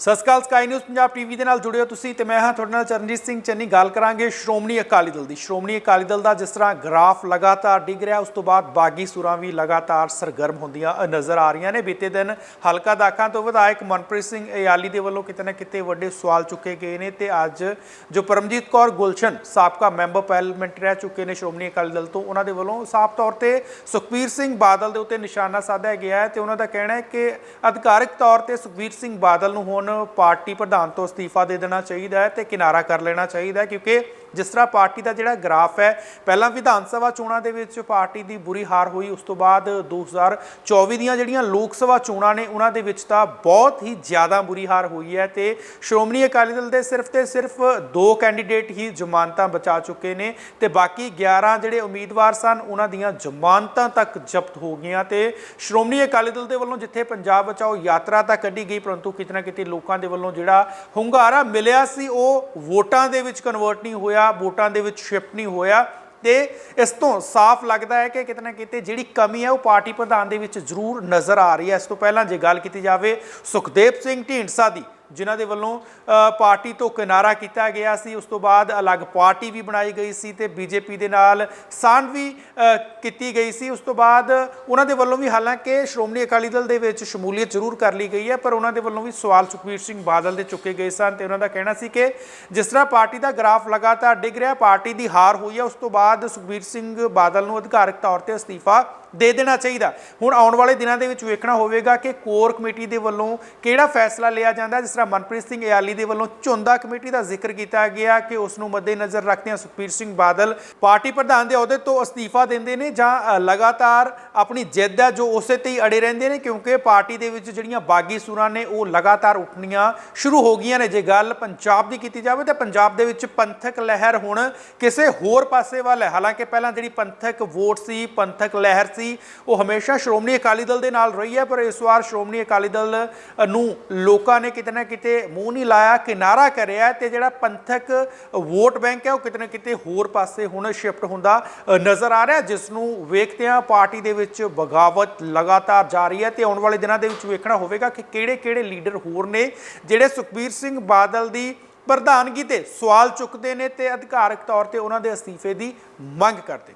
ਸਤਿ ਸ਼੍ਰੀ ਅਕਾਲ, ਸਕਾਈ ਨਿਊਜ਼ ਪੰਜਾਬ ਟੀਵੀ ਦੇ ਨਾਲ ਜੁੜੇ ਹੋ ਤੁਸੀਂ ਤੇ ਮੈਂ ਹਾਂ ਤੁਹਾਡੇ ਨਾਲ ਚਰਨਜੀਤ ਸਿੰਘ ਚੰਨੀ। ਗੱਲ ਕਰਾਂਗੇ ਸ਼੍ਰੋਮਣੀ ਅਕਾਲੀ ਦਲ ਦੀ। ਸ਼੍ਰੋਮਣੀ ਅਕਾਲੀ ਦਲ ਦਾ ਜਿਸ ਤਰ੍ਹਾਂ ਗ੍ਰਾਫ ਲਗਾਤਾਰ ਡਿੱਗ ਰਿਹਾ, ਉਸ ਤੋਂ ਬਾਅਦ ਬਾਗੀ ਸੁਰਾਂ ਵੀ ਲਗਾਤਾਰ ਸਰਗਰਮ ਹੁੰਦੀਆਂ ਨਜ਼ਰ ਆ ਰਹੀਆਂ ਨੇ। ਬੀਤੇ ਦਿਨ ਹਲਕਾ ਦਾਖਾਂ ਤੋਂ ਵਿਧਾਇਕ ਮਨਪ੍ਰੀਤ ਸਿੰਘ ਇਆਲੀ ਦੇ ਵੱਲੋਂ ਕਿਤੇ ਨਾ ਕਿਤੇ ਵੱਡੇ ਸਵਾਲ ਚੁੱਕੇ ਗਏ ਨੇ ਤੇ ਅੱਜ ਜੋ ਪਰਮਜੀਤ ਕੌਰ ਗੁਲਸ਼ਨ ਸਾਬਕਾ ਮੈਂਬਰ ਪਾਰਲੀਮੈਂਟ ਰਹਿ ਚੁੱਕੇ ਨੇ ਸ਼੍ਰੋਮਣੀ ਅਕਾਲੀ ਦਲ ਤੋਂ, ਉਹਨਾਂ ਦੇ ਵੱਲੋਂ ਸਾਫ਼ ਤੌਰ ਤੇ ਸੁਖਬੀਰ ਸਿੰਘ ਬਾਦਲ ਦੇ ਉੱਤੇ ਨਿਸ਼ਾਨਾ ਸਾਧਿਆ ਗਿਆ ਹੈ ਤੇ ਉਹਨਾਂ ਦਾ ਕਹਿਣਾ ਹੈ ਕਿ ਅਧਿਕਾਰਿਕ ਤੌਰ ਤੇ ਸੁਖਬੀਰ ਸਿੰਘ ਬਾਦਲ ਨੂੰ ਹੁਣ ਪਾਰਟੀ ਪ੍ਰਧਾਨ ਤੋਂ ਅਸਤੀਫਾ ਦੇ ਦੇਣਾ ਚਾਹੀਦਾ ਹੈ ਤੇ ਕਿਨਾਰਾ ਕਰ ਲੈਣਾ ਚਾਹੀਦਾ ਹੈ, ਕਿਉਂਕਿ ਜਿਸ ਤਰ੍ਹਾਂ ਪਾਰਟੀ ਦਾ ਜਿਹੜਾ ਗ੍ਰਾਫ ਹੈ, ਪਹਿਲਾਂ ਵਿਧਾਨ ਸਭਾ ਚੋਣਾਂ ਦੇ ਵਿੱਚ ਪਾਰਟੀ ਦੀ ਬੁਰੀ ਹਾਰ ਹੋਈ, ਉਸ ਤੋਂ ਬਾਅਦ 2024 ਦੀਆਂ ਜਿਹੜੀਆਂ ਲੋਕ ਸਭਾ ਚੋਣਾਂ ਨੇ, ਉਹਨਾਂ ਦੇ ਵਿੱਚ ਤਾਂ ਬਹੁਤ ਹੀ ਜ਼ਿਆਦਾ ਬੁਰੀ ਹਾਰ ਹੋਈ ਹੈ ਤੇ ਸ਼੍ਰੋਮਣੀ ਅਕਾਲੀ ਦਲ ਦੇ ਸਿਰਫ ਤੇ ਸਿਰਫ ਦੋ ਕੈਂਡੀਡੇਟ ਹੀ ਜ਼ਮਾਨਤਾਂ ਬਚਾ ਚੁੱਕੇ ਨੇ ਤੇ ਬਾਕੀ 11 ਜਿਹੜੇ ਉਮੀਦਵਾਰ ਸਨ, ਉਹਨਾਂ ਦੀਆਂ ਜ਼ਮਾਨਤਾਂ ਤੱਕ ਜ਼ਬਤ ਹੋ ਗਈਆਂ ਤੇ ਸ਼੍ਰੋਮਣੀ ਅਕਾਲੀ ਦਲ ਦੇ ਵੱਲੋਂ ਜਿੱਥੇ ਪੰਜਾਬ ਬਚਾਓ ਯਾਤਰਾ ਤਾਂ ਕੱਢੀ ਗਈ, ਪਰੰਤੂ ਕਿਤੇ ਨਾ ਕਿਤੇ ਲੋਕਾਂ ਦੇ ਵੱਲੋਂ ਜਿਹੜਾ ਹੁੰਗਾਰਾ ਮਿਲਿਆ ਸੀ, ਉਹ ਵੋਟਾਂ ਦੇ ਵਿੱਚ ਕਨਵਰਟ ਨਹੀਂ ਹੋਇਆ। ਵੋਟਾਂ ਦੇ ਵਿੱਚ ਸ਼ਿਫਟ ਨਹੀਂ ਹੋਇਆ ਤੇ ਇਸ ਤੋਂ ਸਾਫ਼ ਲੱਗਦਾ ਹੈ ਕਿ ਕਿਤੇ ਨਾ ਕਿਤੇ ਜਿਹੜੀ ਕਮੀ ਹੈ ਉਹ ਪਾਰਟੀ ਪ੍ਰਧਾਨ ਦੇ ਵਿੱਚ ਜ਼ਰੂਰ ਨਜ਼ਰ ਆ ਰਹੀ ਹੈ। ਇਸ ਤੋਂ ਪਹਿਲਾਂ ਜੇ ਗੱਲ ਕੀਤੀ ਜਾਵੇ ਸੁਖਦੇਵ ਸਿੰਘ ਢੀਂਡਸਾ ਦੀ ਜਿਨ੍ਹਾਂ ਦੇ ਵੱਲੋਂ ਪਾਰਟੀ ਤੋਂ ਕਿਨਾਰਾ ਕੀਤਾ ਗਿਆ ਸੀ। ਉਸ ਤੋਂ ਬਾਅਦ ਅਲੱਗ ਪਾਰਟੀ ਵੀ ਬਣਾਈ ਗਈ ਸੀ ਤੇ ਬੀਜੇਪੀ ਦੇ ਨਾਲ ਸਾਂਝ ਵੀ ਕੀਤੀ ਗਈ ਸੀ। ਉਸ ਤੋਂ ਬਾਅਦ ਉਹਨਾਂ ਦੇ ਵੱਲੋਂ ਵੀ ਹਾਲਾਂਕਿ ਸ਼੍ਰੋਮਣੀ ਅਕਾਲੀ ਦਲ ਦੇ ਵਿੱਚ ਸ਼ਮੂਲੀਅਤ ਜ਼ਰੂਰ ਕਰ ਲਈ ਗਈ ਹੈ, ਪਰ ਉਹਨਾਂ ਦੇ ਵੱਲੋਂ ਵੀ ਸਵਾਲ ਸੁਖਬੀਰ ਸਿੰਘ ਬਾਦਲ ਦੇ ਚੁੱਕੇ ਗਏ ਸਨ ਤੇ ਉਹਨਾਂ ਦਾ ਕਹਿਣਾ ਸੀ ਕਿ ਜਿਸ ਤਰ੍ਹਾਂ ਪਾਰਟੀ ਦਾ ਗ੍ਰਾਫ ਲਗਾਤਾਰ ਡਿੱਗ ਰਿਹਾ, ਪਾਰਟੀ ਦੀ ਹਾਰ ਹੋਈ ਹੈ, ਉਸ ਤੋਂ ਬਾਅਦ ਸੁਖਬੀਰ ਸਿੰਘ ਬਾਦਲ ਨੂੰ ਅਧਿਕਾਰਕ ਤੌਰ ਤੇ ਅਸਤੀਫਾ ਦੇ ਦੇਣਾ ਚਾਹੀਦਾ। ਹੁਣ ਆਉਣ ਵਾਲੇ ਦਿਨਾਂ ਦੇ ਵਿੱਚ ਵੇਖਣਾ ਹੋਵੇਗਾ ਕਿ ਕੋਰ ਕਮੇਟੀ ਦੇ ਵੱਲੋਂ ਕਿਹੜਾ ਫੈਸਲਾ ਲਿਆ ਜਾਂਦਾ ਜਿਸ ਤਰ੍ਹਾਂ ਮਨਪ੍ਰੀਤ ਸਿੰਘ ਇਆਲੀ ਦੇ ਵੱਲੋਂ ਝੁੰਦਾ ਕਮੇਟੀ ਦਾ ਜ਼ਿਕਰ ਕੀਤਾ ਗਿਆ ਕਿ ਉਸ ਨੂੰ ਮੱਦੇਨਜ਼ਰ ਰੱਖਦਿਆਂ ਸੁਖਬੀਰ ਸਿੰਘ ਬਾਦਲ ਪਾਰਟੀ ਪ੍ਰਧਾਨ ਦੇ ਅਹੁਦੇ ਤੋਂ ਅਸਤੀਫਾ ਦਿੰਦੇ ਨੇ ਜਾਂ ਲਗਾਤਾਰ ਆਪਣੀ ਜਿੱਦ ਹੈ ਜੋ ਉਸੇ ਤੇ ਹੀ ਅੜੇ ਰਹਿੰਦੇ ਨੇ ਕਿਉਂਕਿ ਪਾਰਟੀ ਦੇ ਵਿੱਚ ਜਿਹੜੀਆਂ ਬਾਗੀ ਸੁਰਾਂ ਨੇ ਉਹ ਲਗਾਤਾਰ ਉੱਠਣੀਆਂ ਸ਼ੁਰੂ ਹੋ ਗਈਆਂ ਨੇ। ਜੇ ਗੱਲ ਪੰਜਾਬ ਦੀ ਕੀਤੀ ਜਾਵੇ ਤਾਂ ਪੰਜਾਬ ਦੇ ਵਿੱਚ ਪੰਥਕ ਲਹਿਰ ਹੁਣ ਕਿਸੇ ਹੋਰ ਪਾਸੇ ਵੱਲ ਹੈ। ਹਾਲਾਂਕਿ ਪਹਿਲਾਂ ਜਿਹੜੀ ਪੰਥਕ ਵੋਟ ਸੀ, ਪੰਥਕ ਲਹਿਰ ਸੀ ਉਹ ਹਮੇਸ਼ਾ ਸ਼੍ਰੋਮਣੀ ਅਕਾਲੀ ਦਲ ਦੇ ਨਾਲ ਰਹੀ ਹੈ, ਪਰ ਇਸ ਵਾਰ ਸ਼੍ਰੋਮਣੀ ਅਕਾਲੀ ਦਲ ਨੂੰ ਲੋਕਾਂ ਨੇ ਕਿਤੇ ਨਾ ਕਿਤੇ ਮੂੰਹ ਨਹੀਂ ਲਾਇਆ, ਕਿਨਾਰਾ ਕਰਿਆ ਤੇ ਜਿਹੜਾ ਪੰਥਕ ਵੋਟ ਬੈਂਕ ਹੈ, ਉਹ ਕਿਤੇ ਨਾ ਕਿਤੇ ਹੋਰ ਪਾਸੇ ਹੁਣ ਸ਼ਿਫਟ ਹੁੰਦਾ ਨਜ਼ਰ ਆ ਰਿਹਾ, ਜਿਸ ਨੂੰ ਵੇਖਦਿਆਂ ਪਾਰਟੀ ਦੇ ਵਿੱਚ ਬਗਾਵਤ ਲਗਾਤਾਰ ਜਾਰੀ ਹੈ ਤੇ ਆਉਣ ਵਾਲੇ ਦਿਨਾਂ ਦੇ ਵਿੱਚ ਵੇਖਣਾ ਹੋਵੇਗਾ ਕਿ ਕਿਹੜੇ-ਕਿਹੜੇ ਲੀਡਰ ਹੋਰ ਨੇ, ਜਿਹੜੇ ਸੁਖਬੀਰ ਸਿੰਘ ਬਾਦਲ ਦੀ ਪ੍ਰਧਾਨਗੀ ਤੇ ਸਵਾਲ ਚੁੱਕਦੇ ਨੇ ਤੇ ਅਧਿਕਾਰਕ ਤੌਰ ਤੇ ਉਹਨਾਂ ਦੇ ਅਸਤੀਫੇ ਦੀ ਮੰਗ ਕਰਦੇ